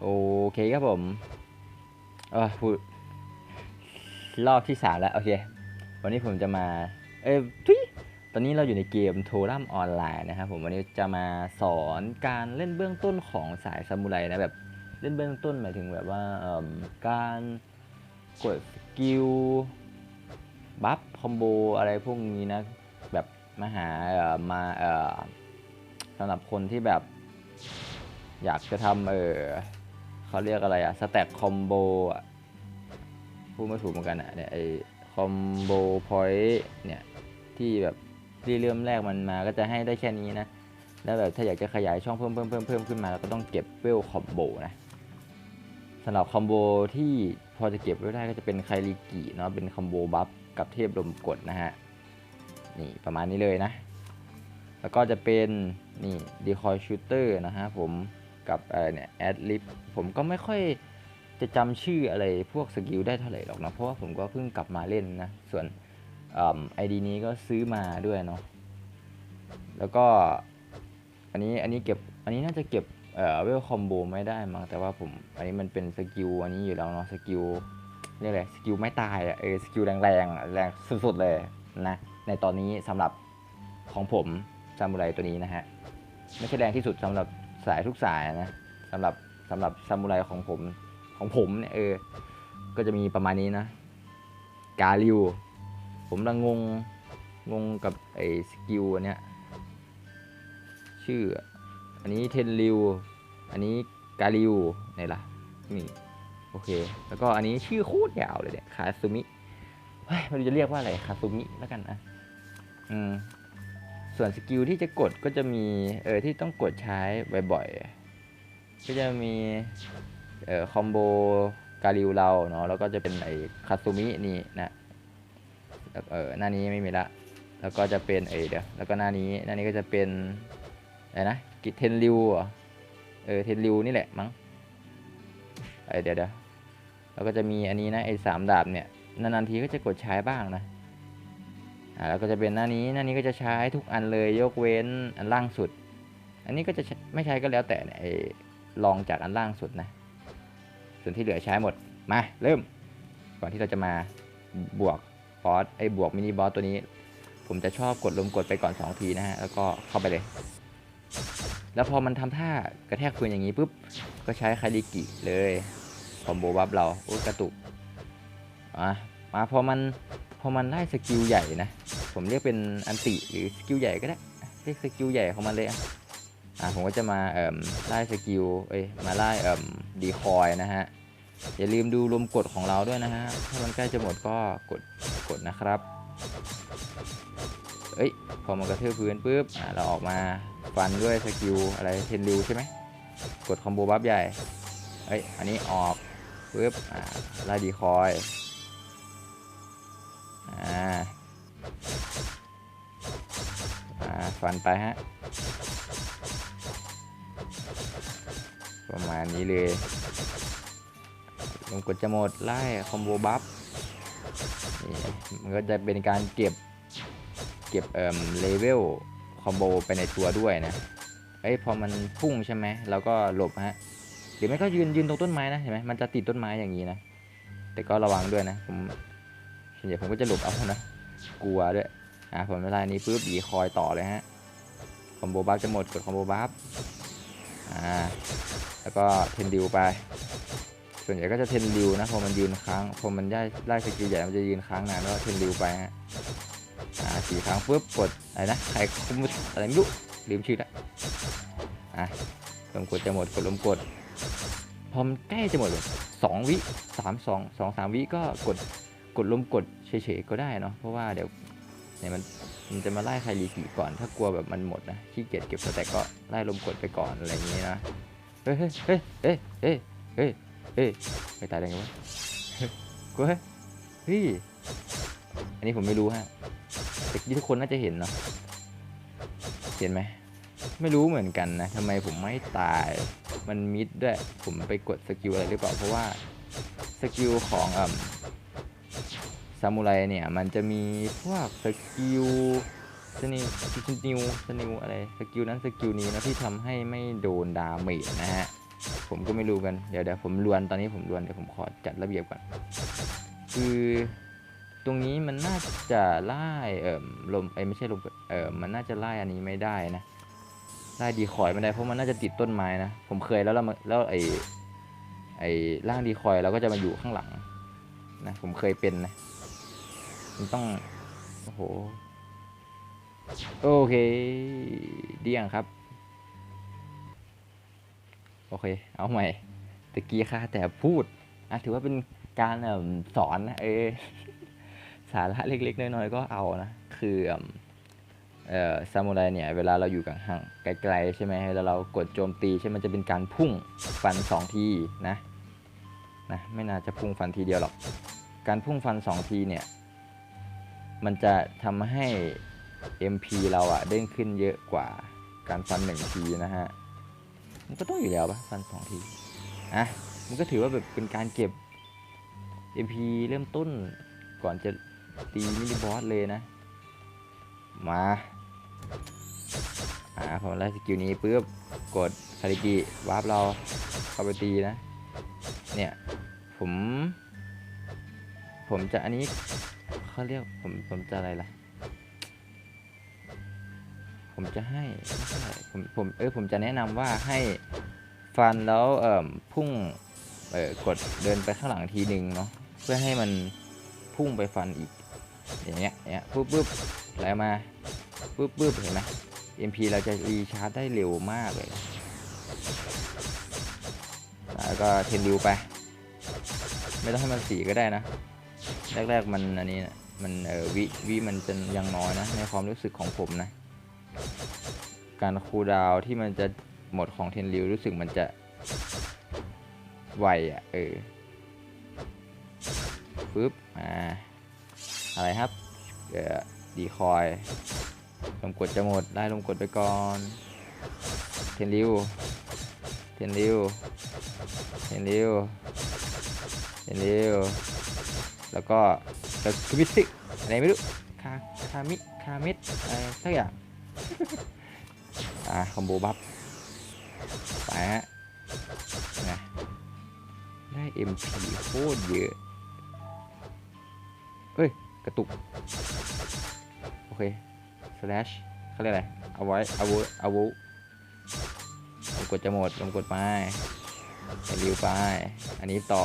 โอเคครับผมเออพูดรอบที่สามแล้ว โอเค วันนี้ผมจะมา เอ้ยทุยตอนนี้เราอยู่ในเกมโทรัมออนไลน์นะครับผมวันนี้จะมาสอนการเล่นเบื้องต้นของสายซามูไรนะแบบเล่นเบื้องต้นหมายถึงแบบว่าการกดสกิลบัฟคอมโบอะไรพวกนี้นะ แบบมาหามาสำหรับคนที่แบบ อยากจะทำเออ เขาเรียกอะไรอะสแต็กคอมโบอะพูดไม่ถูกเหมือนกันอะเนี่ยไอคอมโบพอยต์เนี่ยที่แบบที่เริ่มแรกมันมาก็จะให้ได้แค่นี้นะ แล้วแบบถ้าอยากจะขยายช่องเพิ่มเพิ่มเพิ่มเพิ่มขึ้นมาเราก็ต้องเก็บเวลคอมโบนะสำหรับคอมโบที่พอจะเก็บไว้ได้ก็จะเป็นไคลิกิเนาะเป็นคอมโบบัฟกับเทพลมกดนะฮะนี่ประมาณนี้เลยนะ แล้วก็จะเป็นนี่ดีคอยชูเตอร์นะฮะผม กับเนี่ยแอดลิฟผมก็ไม่ค่อยจะจำชื่ออะไรพวกสกิลได้เท่าไหร่หรอกนะเพราะว่าผมก็เพิ่งกลับมาเล่นนะ ส่วนไอดีนี้ก็ซื้อมาด้วยเนาะแล้วก็อันนี้อันนี้เก็บอันนี้น่าจะเก็บเอ่อเวลคอมโบไม่ได้มั้งแต่ว่าผมอันนี้มันเป็นสกิลอันนี้อยู่แล้วเนาะสกิลเรียกอะไรสกิลไม่ตายอะเออสกิลแรงๆอะแรงสุดๆเลยนะในตอนนี้สำหรับของผมซามูไรตัวนี้นะฮะ ไม่ใช่แรงที่สุดสำหรับ สายทุกสายนะสำหรับสำหรับซามูไรของผมของผมเนี่ยเออ ก็จะมีประมาณนี้นะ กาลิว ผมละงงงงกับไอ้สกิลอันเนี้ยชื่อ อันนี้เทนริว อันนี้กาลิวไหนล่ะนี่โอเค แล้วก็อันนี้ชื่อโคตรยาวเลยเนี่ยคาซูมิเฮ้ยไม่รู้จะเรียกว่าอะไรคาซูมิแล้วกันนะอืม ส่วนสกิลที่จะกดก็จะมีเออที่ต้องกดใช้บ่อยๆ ก็จะมีเอ่อคอมโบกาลิวเราเนาะแล้วก็จะเป็นไอ้คาซูมินี่นะแล้วเออหน้านี้ไม่มีละแล้วก็จะเป็นเออเดี๋ยวแล้วก็หน้านี้หน้านี้ก็จะเป็นอะไรนะกิเทนริวเหรอเออเทนริวนี่แหละมั้งเออเดี๋ยวเดี๋ยวแล้วก็จะมีอันนี้นะไอ้สามดาบเนี่ยนานๆทีก็จะกดใช้บ้างนะ แล้วก็จะเป็นหน้านี้หน้านี้ก็จะใช้ทุกอันเลยยกเว้นอันล่างสุด อันนี้ก็จะไม่ใช้ก็แล้วแต่เนี่ยไอ้ลองจากอันล่างสุดนะ ส่วนที่เหลือใช้หมดมาเริ่ม ก่อนที่เราจะมาบวกบอสไอ้บวกมินิบอสตัวนี้ ผมจะชอบกดลมกดไปก่อน 2 ทีนะฮะแล้วก็เข้าไปเลย แล้วพอมันทำท่ากระแทกปืนอย่างนี้ปุ๊บก็ใช้คาริกิเลยคอมโบบัฟเราโอ้ยกระตุกอะมาพอมัน อมันได้สกิลใหญ่นะ ผมเรียกเป็นอันติหรือสกิลใหญ่ก็ได้ เรียกสกิลใหญ่ของมันเลยอะผมก็จะมาเอ่มไล่สกิล เอ้ย มาไล่เอ่มดีคอยนะฮะ อย่าลืมดูรวมกดของเราด้วยนะฮะ ถ้ามันใกล้จะหมดก็กด กดนะครับ เอ้ย พอมันกระเทืบพื้นปุ๊บ อ่าเราออกมาฟันด้วยสกิลอะไร เทนริวใช่ไหม กดคอมโบบัฟใหญ่ เอ้ย อันนี้ออกปุ๊บ อ่าไล่ดีคอย ฟันไปฮะ ประมาณนี้เลยลงกดจะหมดไล่คอมโบบัฟนี่มันก็จะเป็นการเก็บ เก็บเอ่อเลเวลคอมโบไปในตัวด้วยนะเอ้ยพอมันพุ่งใช่ไหมเราก็หลบฮะหรือไม่ก็ยืนยืนตรงต้นไม้นะเห็นไหมมันจะติดต้นไม้อย่างนี้นะแต่ก็ระวังด้วยนะผมส่วนใหญ่ผมก็จะหลบเอานะ กลัวด้วยอ่าผมเวลานี้ปุ๊บดีคอยต่อเลยฮะคอมโบบัฟจะหมดกดคอมโบบัฟอ่าแล้วก็เทนดิวไป ส่วนใหญ่ก็จะเทนริวนะพอมันยืนค้างพอมันได้ไล่สกิลใหญ่มันจะยืนค้างนานแล้วเทนริวไปฮะอ่าสี่ครั้งปุ๊บกดอะไรนะใครคุมอะไรไม่รู้ลืมชื่อละอะลมกดจะหมดกดลมกดพอมันใกล้จะหมดเลยสองวิสามสองสองสามวิก็กด กดลมกดเฉยๆก็ได้เนาะเพราะว่าเดี๋ยวเนี่ยมันมันจะมาไล่ใครรีกีก่อน ถ้ากลัวแบบมันหมดนะขี้เกียจเก็บแต็กก็ไล่ลมกดไปก่อนอะไรอย่างนี้นะเฮ้ยเฮ้ยเฮ้ยเฮ้ยเฮ้ยเฮ้ยเฮ้ยไม่ตายได้ไงวะกูเฮ้ยอันนี้ผมไม่รู้ฮะแต่ที่ทุกคนน่าจะเห็นเนาะเห็นไหมไม่รู้เหมือนกันนะทำไมผมไม่ตายมันมิดด้วยผมไปกดสกิลอะไรหรือเปล่าเพราะว่าสกิลของอ่ ซามูไรเนี่ยมันจะมีพวกสกิลสนิวสนิวสนิวอะไรสกิลนั้นสกิลนี้นะที่ทำให้ไม่โดนดาเมจนะฮะผมก็ไม่รู้กันเดี๋ยวเดี๋ยวผมรวนตอนนี้ผมรวนเดี๋ยวผมขอจัดระเบียบก่อนคือตรงนี้มันน่าจะไล่เอ่อลมไอ้ไม่ใช่ลมเอ่อมันน่าจะไล่อันนี้ไม่ได้นะไล่ดีคอยไม่ได้เพราะมันน่าจะติดต้นไม้นะผมเคยแล้วแล้วมันแล้วไอ้ไอ้ร่างดีคอยเราก็จะมาอยู่ข้างหลังนะผมเคยเป็นนะ มันต้อง โอ้โห โอเคเดี่ยงครับ โอเค เอาใหม่ตะกี้ค่ะแต่พูดอะถือว่าเป็นการสอนนะเออสาระเล็กๆ น้อยๆ ก็เอานะ คือเอ่อซามูไรเนี่ย เวลาเราอยู่กับห่างไกลๆ ใช่ไหมเวลาเรากดโจมตีใช่ไหมมันจะเป็นการพุ่งฟันสองทีนะนะ ไม่น่าจะพุ่งฟันทีเดียวหรอก การพุ่งฟันสองทีเนี่ย มันจะทำให้ MP เราอะเด้งขึ้นเยอะกว่าการฟันหนึ่งทีนะฮะ มันก็ต้องอยู่แล้วปะฟันสองที อะ มันก็ถือว่าแบบเป็นการเก็บ MP เริ่มต้นก่อนจะตีมินิบอสเลยนะ มา อ่าพอไล่สกิลนี้ปุ๊บกดคาริกิวาร์ปเราเข้าไปตีนะ เนี่ย ผม ผมจะอันนี้ เขาเรียกผมผมจะอะไรล่ะ ผมจะให้ผมผมเออผมจะแนะนำว่าให้ฟันแล้วเอ่อพุ่งเออกดเดินไปข้างหลังทีหนึ่งเนาะเพื่อให้มันพุ่งไปฟันอีก อย่างเงี้ยอย่างเงี้ยปุ๊บปุ๊บแล้วมาปุ๊บปุ๊บเห็นไหม MP เราจะรีชาร์จได้เร็วมากเลยแล้วก็เทนริวไป ไม่ต้องให้มันสีก็ได้นะ แรกๆมันอันนี้นะ มันเออวิวิมันจะยังน้อยนะในความรู้สึกของผมนะ การคูลดาวที่มันจะหมดของเทนริวรู้สึกมันจะไวอะเออปึ๊บอ่าอะไรครับเออดีคอยลมกดจะหมดได้ลมกดไปก่อนเทนริวเทนริวเทนริวเทนริวแล้วก็ แล้วคือวิสิอะไรไม่รู้คาคามิคามิดอะไรสักอย่างอ่าคอมโบบัฟไปฮะนะได้ MP โคตรเยอะ เฮ้ย กระตุก โอเค slash เขาเรียกอะไร เอาไว้ เอาไว้เอาไว้ลงกดจะหมดลงกดไปไปริวไป อันนี้ต่อ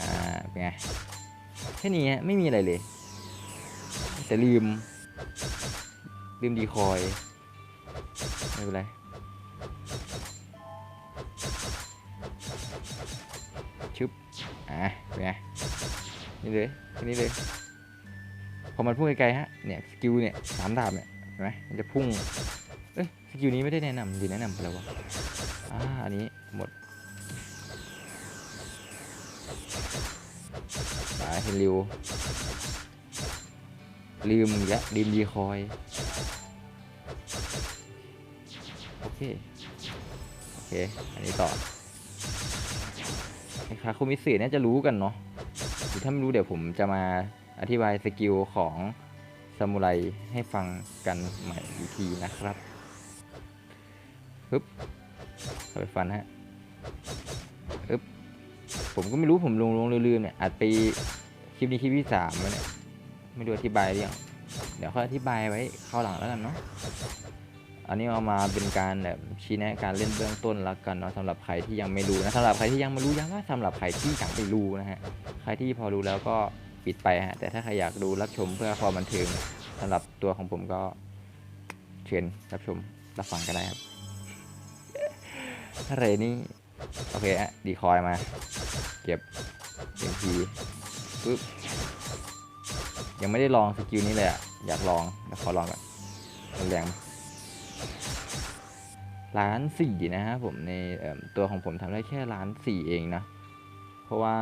อ่า เป็นไง แค่นี้ฮะไม่มีอะไรเลย แต่ลืม ลืมดีคอย ไม่เป็นไรชึบอะเป็นไงนี่เลยแค่นี้เลยพอมันพุ่งไกลๆฮะ เนี่ยสกิลเนี่ยสามดาบเนี่ยเห็นไหมมันจะพุ่ง เอ้ยสกิลนี้ไม่ได้แนะนำดีแนะนำไปแล้ววะอ่าอันนี้หมด สายเฮลิวลืมอีกแล้วลืมดีคอย โอเค โอเค อันนี้ต่อไอ้คาคุมิสึน่าจะรู้กันเนาะหรือถ้าไม่รู้เดี๋ยวผมจะมาอธิบายสกิลของซามูไรให้ฟังกันใหม่อีกทีนะครับปึ๊บเข้าไปฟันฮะ ผมก็ไม่รู้ผมลงลงลืมๆเนี่ยอาจไปคลิปนี้คลิปที่สามแล้วเนี่ยไม่รู้อธิบายหรือยังเดี๋ยวค่อยอธิบายไว้เข้าวหลังแล้วกันเนาะอันนี้เอามาเป็นการแบบชี้แนะการเล่นเบื้องต้นแล้วกันเนาะสำหรับใครที่ยังไม่รู้นะสำหรับใครที่ยังไม่รู้ย้ำว่าสำหรับใครที่ยังไม่รู้นะฮะใครที่พอรู้แล้วก็ปิดไปฮะแต่ถ้าใครอยากดูรับชมเพื่อความบันเทิงสำหรับตัวของผมก็เชิญรับชมรับฟังกันได้ครับอะไรนี่ โอเคฮะดีคอยมา เก็บเอ็มพีปึ๊บยังไม่ได้ลองสกิลนี้เลยอะอยากลองเดี๋ยวขอลองก่อนมันแรงล้านสี่นะครับผมในเอิ่มตัวของผมทำได้แค่ล้านสี่เองนะ เพราะว่า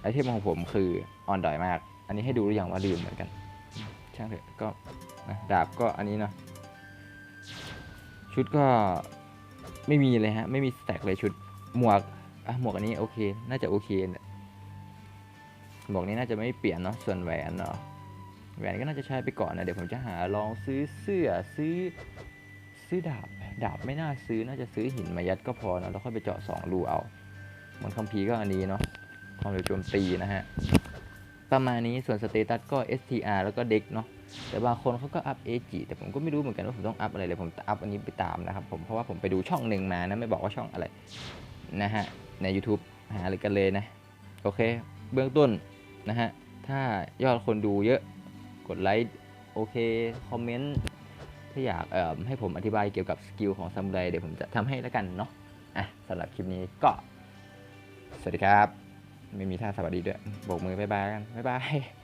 ไอเทมของผมคืออ่อนดอยมาก อันนี้ให้ดูหรือยังว่าลืมเหมือนกัน ช่างเถอะก็ดาบก็อันนี้เนาะชุดก็ ไม่มีเลยฮะ ไม่มีแต็กเลยชุด หมวก อะ หมวกอันนี้โอเค น่าจะโอเคหมวกนี้น่าจะไม่เปลี่ยนเนาะ ส่วนแหวนเนาะ แหวนก็น่าจะใช้ไปก่อนนะ เดี๋ยวผมจะหาลองซื้อเสื้อซื้อซื้อดาบ ดาบไม่น่าซื้อ น่าจะซื้อหินมายัดก็พอนะแล้วค่อยไปเจาะสองรูเอาบนคัมภีร์ก็อันนี้เนาะ ความเร็วโจมตีนะฮะ ประมาณนี้ ส่วนสเตตัสก็ STR แล้วก็เด็กเนาะ แต่บางคนเขาก็อัพ AG แต่ผมก็ไม่รู้เหมือนกันว่าผมต้องอัพอะไรเลยผมอัพอันนี้ไปตามนะครับผมเพราะว่าผมไปดูช่องหนึ่งมานะไม่บอกว่าช่องอะไรนะฮะใน YouTube หาเลยกันเลยนะโอเค เบื้องต้นนะฮะถ้ายอดคนดูเยอะกดไลค์โอเคคอมเมนต์ถ้าอยากเอ่อให้ผมอธิบายเกี่ยวกับสกิลของซามูไรเดี๋ยวผมจะทำให้แล้วกันเนาะอะสำหรับคลิปนี้ก็ สวัสดีครับ ไม่มีท่าสวัสดีด้วยโบกมือบ๊ายบายกันบ๊ายบาย